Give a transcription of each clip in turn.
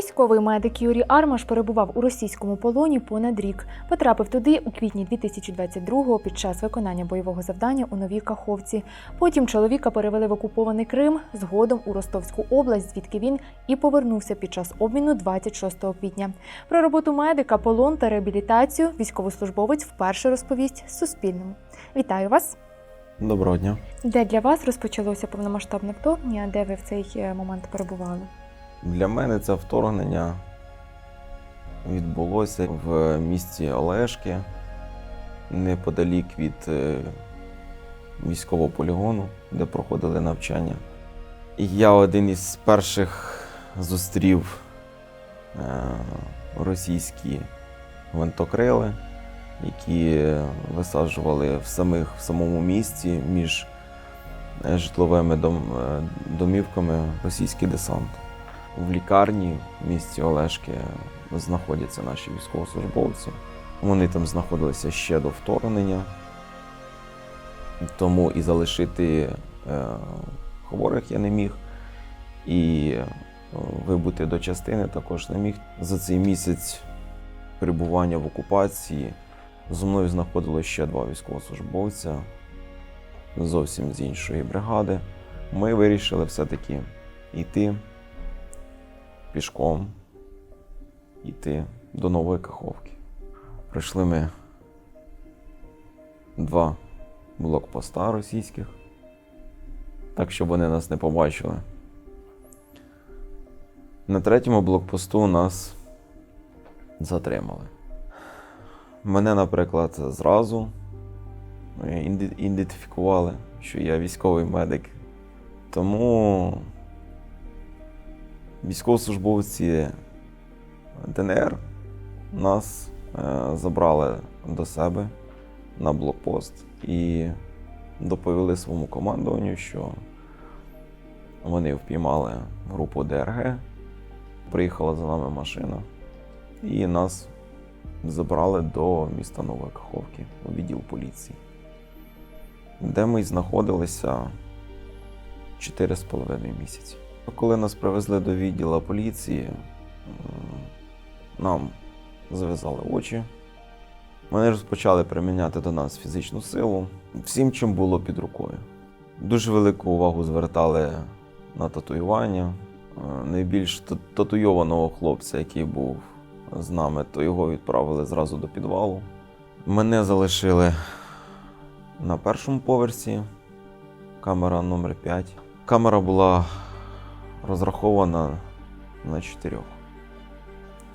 Військовий медик Юрій Армаш перебував у російському полоні понад рік. Потрапив туди у квітні 2022-го під час виконання бойового завдання у Новій Каховці. Потім чоловіка перевели в окупований Крим, згодом у Ростовську область, звідки він і повернувся під час обміну 26 квітня. Про роботу медика, полон та реабілітацію військовослужбовець вперше розповість Суспільному. Вітаю вас! Доброго дня. Де для вас розпочалося повномасштабне вторгнення? Де ви в цей е, момент перебували? Для мене це вторгнення відбулося в місті Олешки, неподалік від е, військового полігону, де проходили навчання. Я один із перших зустрів е, російські гвинтокрили, які висаджували в, самих, в самому місті між е, житловими дом, е, домівками російський десант. В лікарні в місті Олешки знаходяться наші військовослужбовці. Вони там знаходилися ще до вторгнення, тому і залишити е, хворих я не міг, і е, вибути до частини також не міг. За цей місяць перебування в окупації зі мною знаходилося ще два військовослужбовця зовсім з іншої бригади. Ми вирішили все-таки йти пішком йти до нової Каховки. Пройшли ми два блокпоста російських, так щоб вони нас не побачили. На третьому блокпосту нас затримали. Мене, наприклад, зразу ідентифікували, що я військовий медик. Тому військовослужбовці ДНР нас е, забрали до себе на блокпост і доповіли своєму командуванню, що вони впіймали групу ДРГ, приїхала за нами машина, і нас забрали до міста Нової Каховки у відділ поліції, де ми знаходилися 4,5 місяці. Коли нас привезли до відділу поліції, нам зав'язали очі. Вони розпочали приміняти до нас фізичну силу всім, чим було під рукою. Дуже велику увагу звертали на татуювання. Е, Найбільш татуйованого хлопця, який був з нами, то його відправили зразу до підвалу. Мене залишили на першому поверсі, камера номер 5. Камера була розрахована на чотирьох.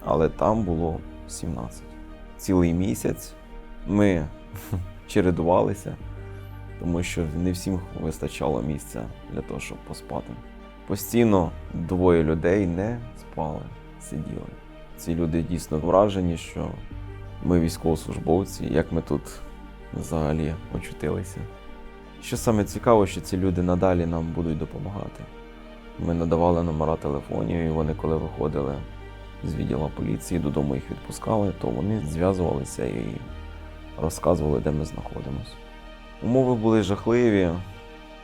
Але там було 17. Цілий місяць ми чередувалися, тому що не всім вистачало місця для того, щоб поспати. Постійно двоє людей не спали, сиділи. Ці люди дійсно вражені, що ми військовослужбовці, як ми тут взагалі очутилися. Що саме цікаво, що ці люди надалі нам будуть допомагати. Ми надавали номера телефонів, і вони, коли виходили з відділу поліції, додому їх відпускали, то вони зв'язувалися і розказували, де ми знаходимося. Умови були жахливі.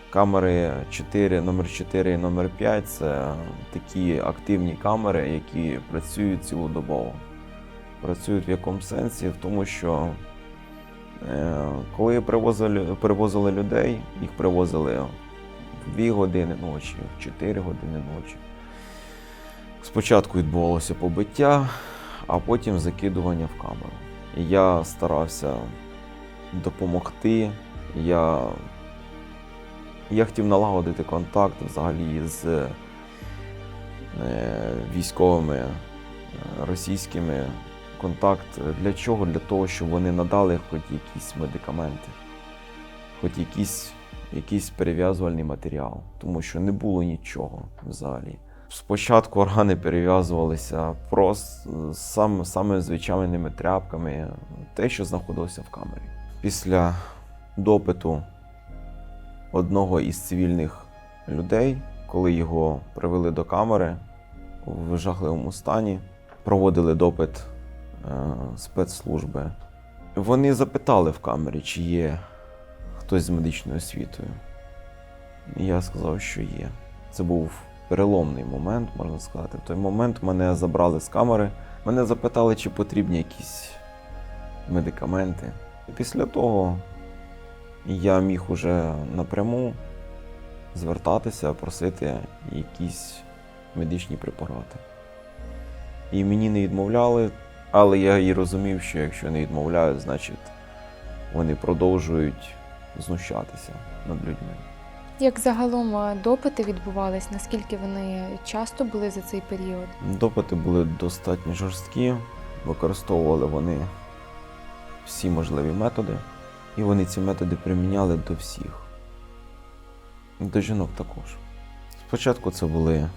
Камери 4, номер 4 і номер 5 це такі активні камери, які працюють цілодобово. Працюють в якому сенсі? В тому, що е, коли привозили, привозили людей, їх привозили 2 години ночі, в 4 години ночі. Спочатку відбувалося побиття, а потім закидування в камеру. Я старався допомогти. Я, я хотів налагодити контакт взагалі з е, військовими е, російськими. Контакт для чого? Для того, щоб вони надали хоч якісь медикаменти, хоч якийсь, якийсь перев'язувальний матеріал, тому що не було нічого взагалі. Спочатку органи перев'язувалися просто сам, саме звичайними тряпками, те, що знаходилося в камері. Після допиту одного із цивільних людей, коли його привели до камери в жахливому стані, проводили допит е, спецслужби. Вони запитали в камері, чи є хтось з медичною освітою. Я сказав, що є. Це був переломний момент, можна сказати. В той момент мене забрали з камери. Мене запитали, чи потрібні якісь медикаменти. І після того я міг уже напряму звертатися, просити якісь медичні препарати. І мені не відмовляли, але я і розумів, що якщо не відмовляють, значить вони продовжують знущатися над людьми. Як загалом допити відбувались, наскільки вони часто були за цей період? Допити були достатньо жорсткі, використовували вони всі можливі методи, і вони ці методи приміняли до всіх. До жінок також. Спочатку це були,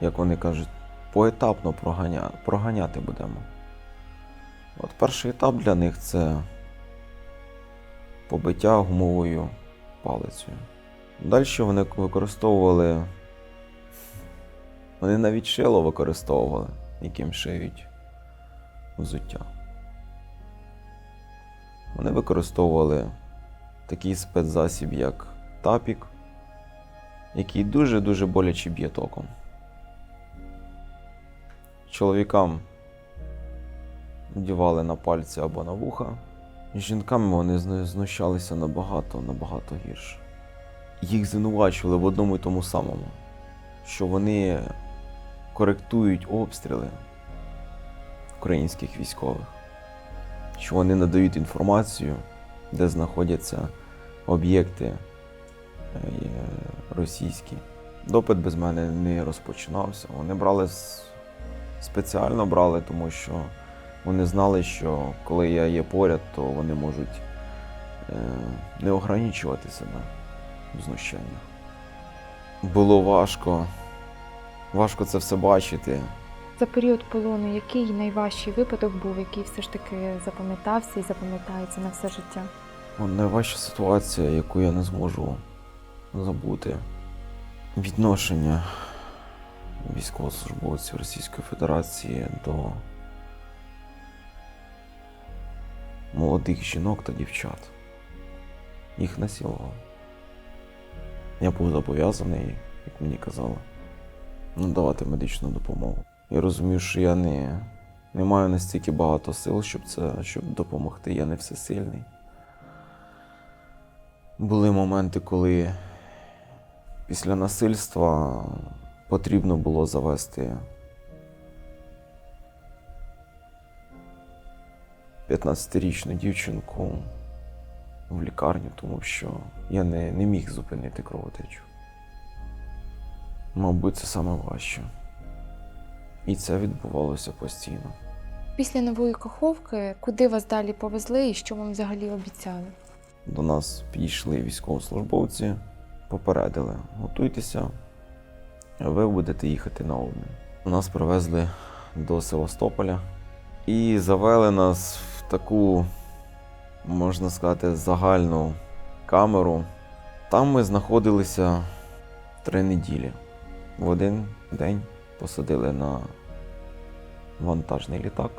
як вони кажуть, поетапно проганя... проганяти будемо. От перший етап для них це побиття гумовою палицею. Далі вони використовували вони навіть шило використовували, яким шиють взуття. Вони використовували такий спецзасіб, як тапік, який дуже-дуже боляче б'є током. Чоловікам вдівали на пальці або на вуха. З жінками вони знущалися набагато, набагато гірше. Їх звинувачували в одному і тому самому, що вони коректують обстріли українських військових, що вони надають інформацію, де знаходяться об'єкти е, російські. Допит без мене не розпочинався. Вони брали спеціально брали, тому що вони знали, що коли я є поряд, то вони можуть е, не ограничувати себе в знущаннях. Було важко. Важко це все бачити. За період полону, який найважчий випадок був, який все ж таки запам'ятався і запам'ятається на все життя? Найважча ситуація, яку я не зможу забути. Відношення військовослужбовців Російської Федерації до молодих жінок та дівчат. Їх насилував. Я був зобов'язаний, як мені казали, надавати медичну допомогу. Я розумів, що я не, не маю настільки багато сил, щоб це щоб допомогти. Я не всесильний. Були моменти, коли після насильства потрібно було завести 15-річну дівчинку в лікарню, тому що я не, не міг зупинити кровотечу. Мабуть, це саме важче. І це відбувалося постійно. Після нової каховки, куди вас далі повезли і що вам взагалі обіцяли? До нас підійшли військовослужбовці, попередили, готуйтеся, ви будете їхати на обмін. Нас привезли до Севастополя і завели нас в таку, можна сказати, загальну камеру. Там ми знаходилися три неділі. В один день посадили на вантажний літак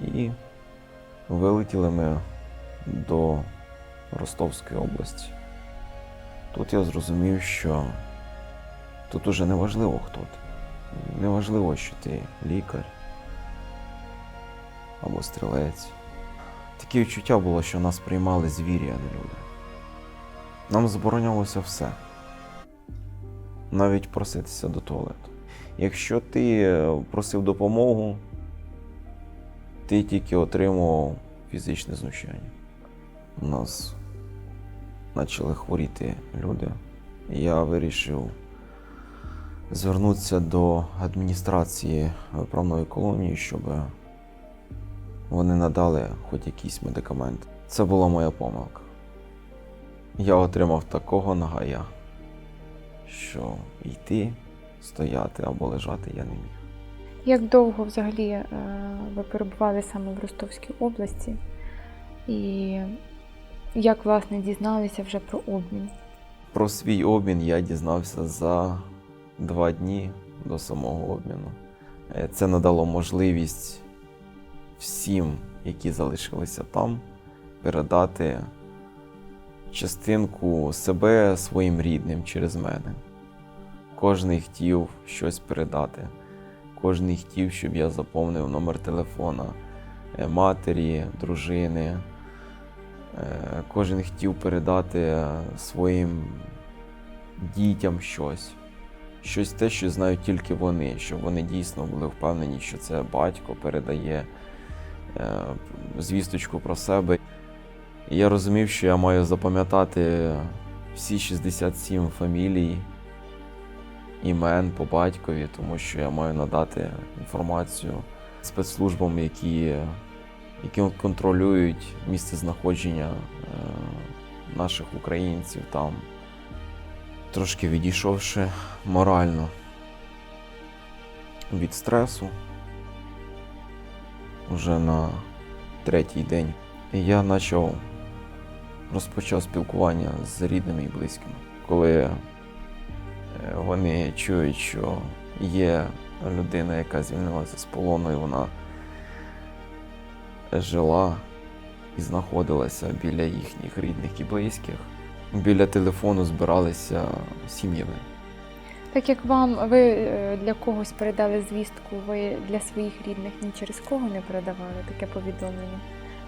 і вилетіли ми до Ростовської області. Тут я зрозумів, що тут уже не важливо, хто ти. Неважливо, що ти лікар або стрілець. Таке відчуття було, що нас приймали звірі, а не люди. Нам заборонялося все. Навіть проситися до туалету. Якщо ти е, просив допомогу, ти тільки отримував фізичне знущання. У нас почали хворіти люди. Я вирішив звернутися до адміністрації виправної колонії, щоб вони надали хоч якийсь медикамент. Це була моя помилка. Я отримав такого нагая, що йти, стояти або лежати я не міг. Як довго взагалі е, ви перебували саме в Ростовській області? І як власне дізналися вже про обмін? Про свій обмін я дізнався за два дні до самого обміну. Е, Це надало можливість всім, які залишилися там, передати частинку себе своїм рідним через мене. Кожний хотів щось передати. Кожний хотів, щоб я заповнив номер телефона е, матері, дружини. Е, Кожен хотів передати своїм дітям щось. Щось те, що знають тільки вони, щоб вони дійсно були впевнені, що це батько передає звісточку про себе. І я розумів, що я маю запам'ятати всі 67 фамілій, імен по батькові, тому що я маю надати інформацію спецслужбам, які, які контролюють місце знаходження е, наших українців там, трошки відійшовши морально від стресу вже на третій день. І я почав розпочав спілкування з рідними і близькими, коли е, вони чують, що є людина, яка звільнилася з полону, і вона жила і знаходилася біля їхніх рідних і близьких. Біля телефону збиралися сім'ями. Так як вам ви е, для когось передали звістку, ви для своїх рідних ні через кого не передавали таке повідомлення?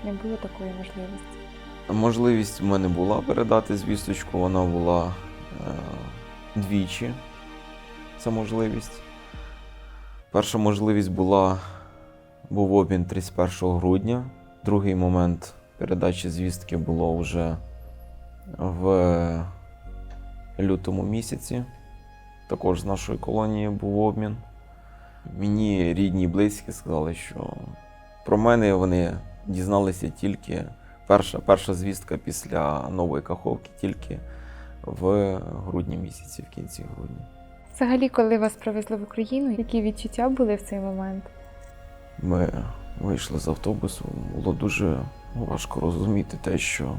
Не було такої можливості. Можливість в мене була передати звісточку, вона була е, двічі. Це можливість. Перша можливість була був обмін 31 грудня. Другий момент передачі звістки було вже в лютому місяці. Також з нашої колонії був обмін. Мені рідні і близькі сказали, що про мене вони дізналися тільки перша, перша звістка після нової каховки, тільки в грудні місяці, в кінці грудня. Взагалі, коли вас привезли в Україну, які відчуття були в цей момент? Ми вийшли з автобусу, було дуже важко розуміти те, що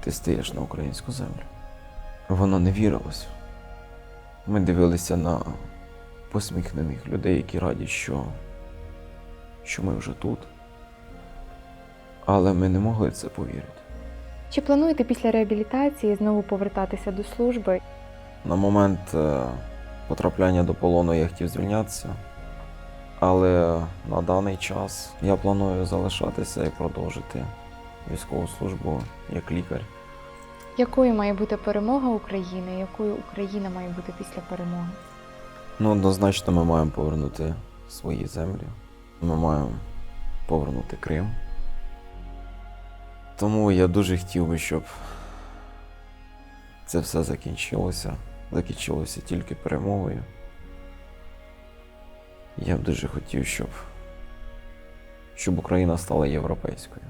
ти стаєш на українську землю. Воно не вірилось. Ми дивилися на посміхнених людей, які раді, що, що ми вже тут. Але ми не могли в це повірити. Чи плануєте після реабілітації знову повертатися до служби? На момент е, потрапляння до полону я хотів звільнятися, але на даний час я планую залишатися і продовжити військову службу як лікар. Якою має бути перемога України? Якою Україна має бути після перемоги? Ну, однозначно, ми маємо повернути свої землі. Ми маємо повернути Крим. Тому я дуже хотів би, щоб це все закінчилося. Закінчилося тільки перемогою. Я б дуже хотів, щоб, щоб Україна стала європейською.